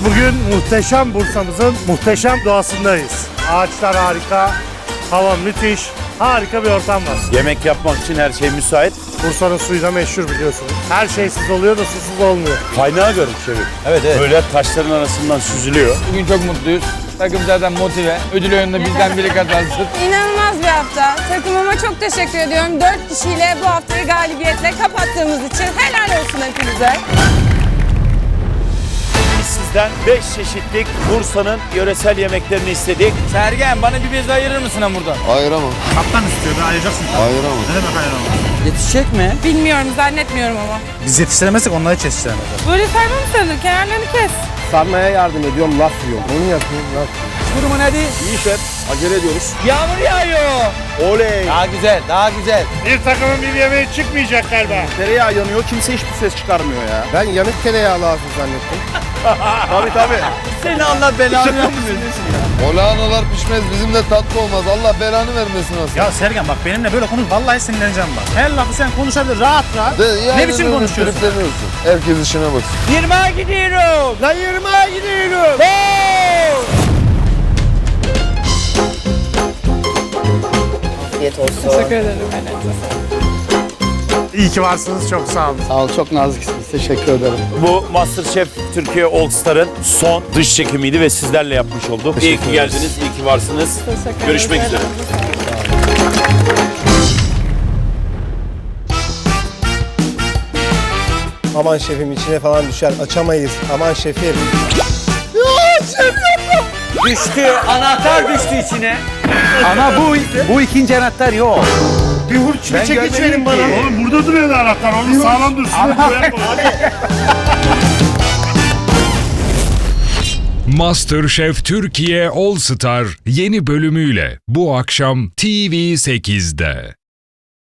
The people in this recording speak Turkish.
Bugün muhteşem Bursa'mızın muhteşem doğasındayız. Ağaçlar harika, hava müthiş, harika bir ortam var. Yemek yapmak için her şey müsait. Bursa'nın suyu da meşhur biliyorsunuz. Her şeysiz oluyor da susuz olmuyor. Kaynağı görün şefim. Evet evet. Böyle taşların arasından süzülüyor. Bugün çok mutluyuz. Takım zaten motive. Ödül oyununda bizden biri kazansın. İnanılmaz bir hafta. Takımıma çok teşekkür ediyorum. Dört kişiyle bu haftayı galibiyetle kapattığımız için helal olsun hepinize. Sizden 5 çeşitlik Bursa'nın yöresel yemeklerini istedik. Sergen bana bir bez ayırır mısın hamurdan? Ayıramam. Kaptan istiyor, ayıracaksın. Ayıramam. Ne demek ayıramam? Yetişecek mi? Bilmiyorum, zannetmiyorum ama. Biz yetiştiremezsek onlar hiç yetiştiremez. Böyle sarma mı sanır? Kenarlarını kes. Sarmaya yardım ediyorum, laf yiyorum. Onu yapıyorum, laf Durumu nedir? İyi şef, acele ediyoruz. Yağmur yağıyor. Oley! Daha güzel, daha güzel. Bir takımın bir yemeği çıkmayacak galiba. Tereyağı yanıyor, kimse hiçbir ses çıkarmıyor ya. Ben yanık tereyağı lazım zannettim. tabii tabii. Seni Allah belanı vermesin. O lahanalar pişmez, bizim de tatlı olmaz. Allah belanı vermesin aslında. Ya Sergen bak benimle böyle konuş, vallahi sinirleneceğim bak. Her lafı sen konuşabilir rahat rahat. De, yani Ne biçim konuşuyorsun? tripleniyorsun. Herkes işine baksın. Yirmağa gidiyorum. Lan yirmiye gidiyorum. Teşekkür ederim. İyi ki varsınız, çok sağ olun. Sağ ol, çok naziksiniz. Teşekkür ederim. Bu Masterchef Türkiye All Star'ın son dış çekimiydi ve sizlerle yapmış olduk. İyi ki geldiniz, iyi ki varsınız. Teşekkür Görüşmek ederim. üzere. Aman şefim içine falan düşer. Açamayız. Aman şefim. Düştü. Anahtar düştü içine. Ama bu bu ikinci anahtar yok. Bir hurç bir çekiç verin bana. Oğlum burada duruyor da anahtar, onu sağlam dursun. MasterChef Türkiye All Star yeni bölümüyle bu akşam TV8'de.